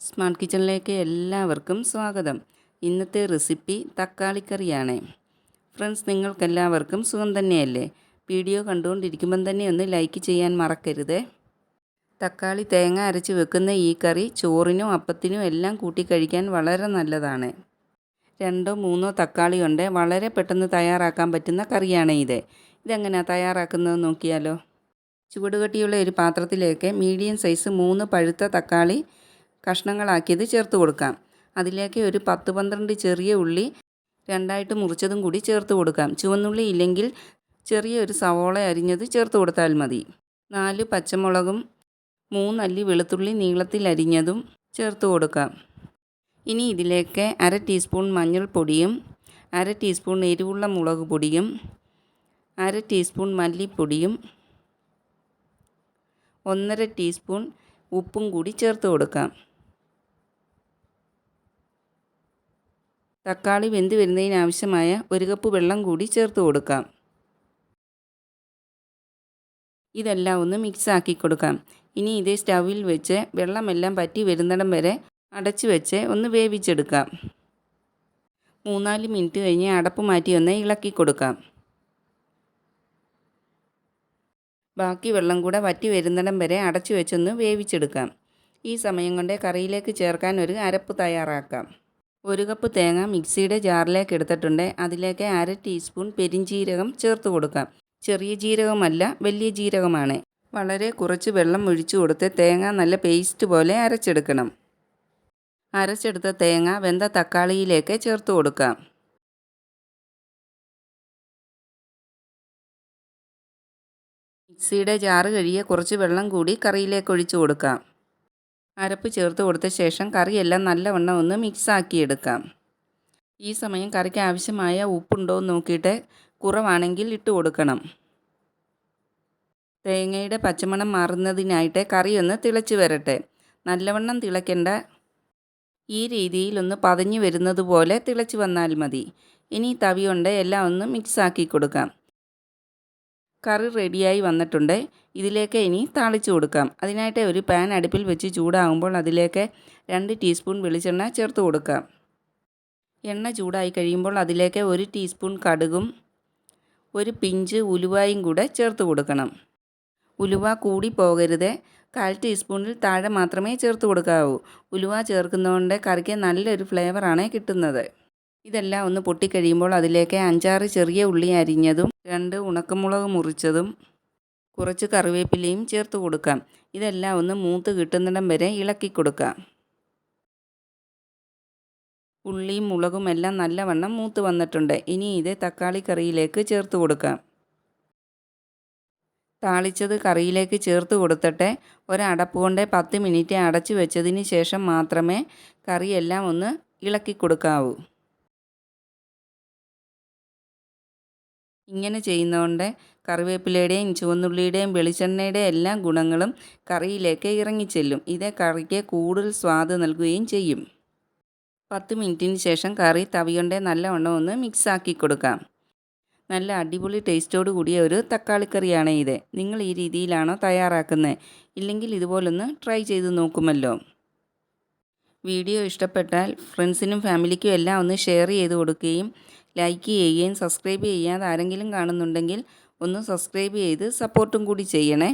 Smart കിച്ചണിലേക്ക് എല്ലാവർക്കും സ്വാഗതം. ഇന്നത്തെ റെസിപ്പി തക്കാളിക്കറിയാണ്. ഫ്രണ്ട്സ് നിങ്ങൾക്കെല്ലാവർക്കും സുഖം തന്നെയല്ലേ? വീഡിയോ കണ്ടുകൊണ്ടിരിക്കുമ്പം തന്നെ ഒന്ന് ലൈക്ക് ചെയ്യാൻ മറക്കരുത്. തക്കാളി തേങ്ങ അരച്ച് വെക്കുന്ന ഈ കറി ചോറിനും അപ്പത്തിനും എല്ലാം കൂട്ടി കഴിക്കാൻ വളരെ നല്ലതാണ്. രണ്ടോ മൂന്നോ തക്കാളി ഉണ്ട് വളരെ പെട്ടെന്ന് തയ്യാറാക്കാൻ പറ്റുന്ന കറിയാണ് ഇത്. ഇതെങ്ങനെയാണ് തയ്യാറാക്കുന്നത് നോക്കിയാലോ? ചുവടുകട്ടിയുള്ള ഒരു പാത്രത്തിലേക്ക് മീഡിയം സൈസ് മൂന്ന് പഴുത്ത തക്കാളി കഷ്ണങ്ങളാക്കിയത് ചേർത്ത് കൊടുക്കാം. അതിലേക്ക് ഒരു പത്ത് പന്ത്രണ്ട് ചെറിയ ഉള്ളി രണ്ടായിട്ട് മുറിച്ചതും കൂടി ചേർത്ത് കൊടുക്കാം. ചുവന്നുള്ളി ഇല്ലെങ്കിൽ ചെറിയ ഒരു സവോള അരിഞ്ഞത് ചേർത്ത് കൊടുത്താൽ മതി. നാല് പച്ചമുളകും മൂന്നല്ലി വെളുത്തുള്ളി നീളത്തിൽ അരിഞ്ഞതും ചേർത്ത് കൊടുക്കാം. ഇനി ഇതിലേക്ക് അര ടീസ്പൂൺ മഞ്ഞൾപ്പൊടിയും അര ടീസ്പൂൺ എരിവുള്ള മുളക് പൊടിയും അര ടീസ്പൂൺ മല്ലിപ്പൊടിയും ഒന്നര ടീസ്പൂൺ ഉപ്പും കൂടി ചേർത്ത് കൊടുക്കാം. തക്കാളി വെന്ത് വരുന്നതിനാവശ്യമായ ഒരു കപ്പ് വെള്ളം കൂടി ചേർത്ത് കൊടുക്കാം. ഇതെല്ലാം ഒന്ന് മിക്സ് ആക്കി കൊടുക്കാം. ഇനി ഇതേ സ്റ്റൗവിൽ വെച്ച് വെള്ളമെല്ലാം പറ്റി വരുന്നിടം വരെ അടച്ചു വെച്ച് ഒന്ന് വേവിച്ചെടുക്കാം. മൂന്നാൽ മിനിറ്റ് കഴിഞ്ഞ് അടപ്പ് മാറ്റി ഒന്ന് ഇളക്കി കൊടുക്കാം. ബാക്കി വെള്ളം കൂടെ വറ്റി വരുന്നിടം വരെ അടച്ചു വെച്ചൊന്ന് വേവിച്ചെടുക്കാം. ഈ സമയം കൊണ്ട് കറിയിലേക്ക് ചേർക്കാൻ ഒരു അരപ്പ് തയ്യാറാക്കാം. ഒരു കപ്പ് തേങ്ങ മിക്സിയുടെ ജാറിലേക്ക് എടുത്തിട്ടുണ്ട്. അതിലേക്ക് അര ടീസ്പൂൺ പെരിഞ്ജീരകം ചേർത്ത് കൊടുക്കാം. ചെറിയ ജീരകമല്ല വലിയ ജീരകമാണ്. വളരെ കുറച്ച് വെള്ളം ഒഴിച്ചു കൊടുത്ത് തേങ്ങ നല്ല പേസ്റ്റ് പോലെ അരച്ചെടുക്കണം. അരച്ചെടുത്ത തേങ്ങ വെന്ത തക്കാളിയിലേക്ക് ചേർത്ത് കൊടുക്കാം. മിക്സിയുടെ ജാറ് കഴിയെ കുറച്ച് വെള്ളം കൂടി കറിയിലേക്ക് ഒഴിച്ചു കൊടുക്കാം. അരപ്പ് ചേർത്ത് കൊടുത്ത ശേഷം കറിയെല്ലാം നല്ലവണ്ണം ഒന്ന് മിക്സാക്കിയെടുക്കാം. ഈ സമയം കറിക്ക് ആവശ്യമായ ഉപ്പുണ്ടോ എന്ന് നോക്കിയിട്ട് കുറവാണെങ്കിൽ ഇട്ട് കൊടുക്കണം. തേങ്ങയുടെ പച്ചമണം മാറുന്നതിനായിട്ട് കറി ഒന്ന് തിളച്ച് വരട്ടെ. നല്ലവണ്ണം തിളയ്ക്കേണ്ട. ഈ രീതിയിൽ ഒന്ന് പതഞ്ഞു വരുന്നത് പോലെ തിളച്ച് വന്നാൽ മതി. ഇനി തവി കൊണ്ട് എല്ലാം ഒന്ന് മിക്സാക്കി കൊടുക്കാം. കറി റെഡിയായി വന്നിട്ടുണ്ട്. ഇതിലേക്ക് ഇനി താളിച്ച് കൊടുക്കാം. അതിനായിട്ട് ഒരു പാൻ അടുപ്പിൽ വെച്ച് ചൂടാകുമ്പോൾ അതിലേക്ക് രണ്ട് ടീസ്പൂൺ വെളിച്ചെണ്ണ ചേർത്ത് കൊടുക്കാം. എണ്ണ ചൂടായി കഴിയുമ്പോൾ അതിലേക്ക് ഒരു ടീസ്പൂൺ കടുകും ഒരു പിഞ്ച് ഉലുവായും കൂടെ ചേർത്ത് കൊടുക്കണം. ഉലുവ കൂടി പോകരുത്. കാൽ ടീസ്പൂണിൽ താഴെ മാത്രമേ ചേർത്ത് കൊടുക്കാവൂ. ഉലുവ ചേർക്കുന്നതുകൊണ്ട് കറിക്ക് നല്ലൊരു ഫ്ലേവറാണ് കിട്ടുന്നത്. ഇതെല്ലാം ഒന്ന് പൊട്ടിക്കഴിയുമ്പോൾ അതിലേക്ക് അഞ്ചാറ് ചെറിയ ഉള്ളി അരിഞ്ഞതും രണ്ട് ഉണക്കമുളക് മുറിച്ചതും കുറച്ച് കറിവേപ്പിലയും ചേർത്ത് കൊടുക്കാം. ഇതെല്ലാം ഒന്ന് മൂത്ത് കിട്ടുന്നിടം വരെ ഇളക്കി കൊടുക്കാം. ഉള്ളിയും മുളകും എല്ലാം നല്ലവണ്ണം മൂത്ത് വന്നിട്ടുണ്ട്. ഇനി ഇത് തക്കാളി കറിയിലേക്ക് ചേർത്ത് കൊടുക്കാം. താളിച്ചത് കറിയിലേക്ക് ചേർത്ത് കൊടുത്തിട്ട് ഒരടപ്പ് കൊണ്ട് പത്ത് മിനിറ്റ് അടച്ചു വെച്ചതിന് ശേഷം മാത്രമേ കറിയെല്ലാം ഒന്ന് ഇളക്കി കൊടുക്കാവൂ. ഇങ്ങനെ ചെയ്യുന്നതുകൊണ്ട് കറിവേപ്പിലയുടെയും ചുവന്നുള്ളിയുടെയും വെളിച്ചെണ്ണയുടെയും എല്ലാ ഗുണങ്ങളും കറിയിലേക്ക് ഇറങ്ങിച്ചെല്ലും ഇത് കറിക്ക് കൂടുതൽ സ്വാദ് നൽകുകയും ചെയ്യും. പത്ത് മിനിറ്റിന് ശേഷം കറി തവിയൊണ്ടെ നല്ലവണ്ണം ഒന്ന് മിക്സാക്കി കൊടുക്കാം. നല്ല അടിപൊളി ടേസ്റ്റോട് കൂടിയ ഒരു തക്കാളിക്കറിയാണ് ഇത്. നിങ്ങൾ ഈ രീതിയിലാണോ തയ്യാറാക്കുന്നത് ഇല്ലെങ്കിൽ ഇതുപോലൊന്ന് ട്രൈ ചെയ്ത് നോക്കുമല്ലോ. വീഡിയോ ഇഷ്ടപ്പെട്ടാൽ ഫ്രണ്ട്സിനും ഫാമിലിക്കും എല്ലാം ഒന്ന് ഷെയർ ചെയ്ത് കൊടുക്കുകയും ലൈക്ക് ചെയ്യുകയും സബ്സ്ക്രൈബ് ചെയ്യാതെ ആരെങ്കിലും കാണുന്നുണ്ടെങ്കിൽ ഒന്ന് സബ്സ്ക്രൈബ് ചെയ്ത് സപ്പോർട്ടും കൂടി ചെയ്യണേ.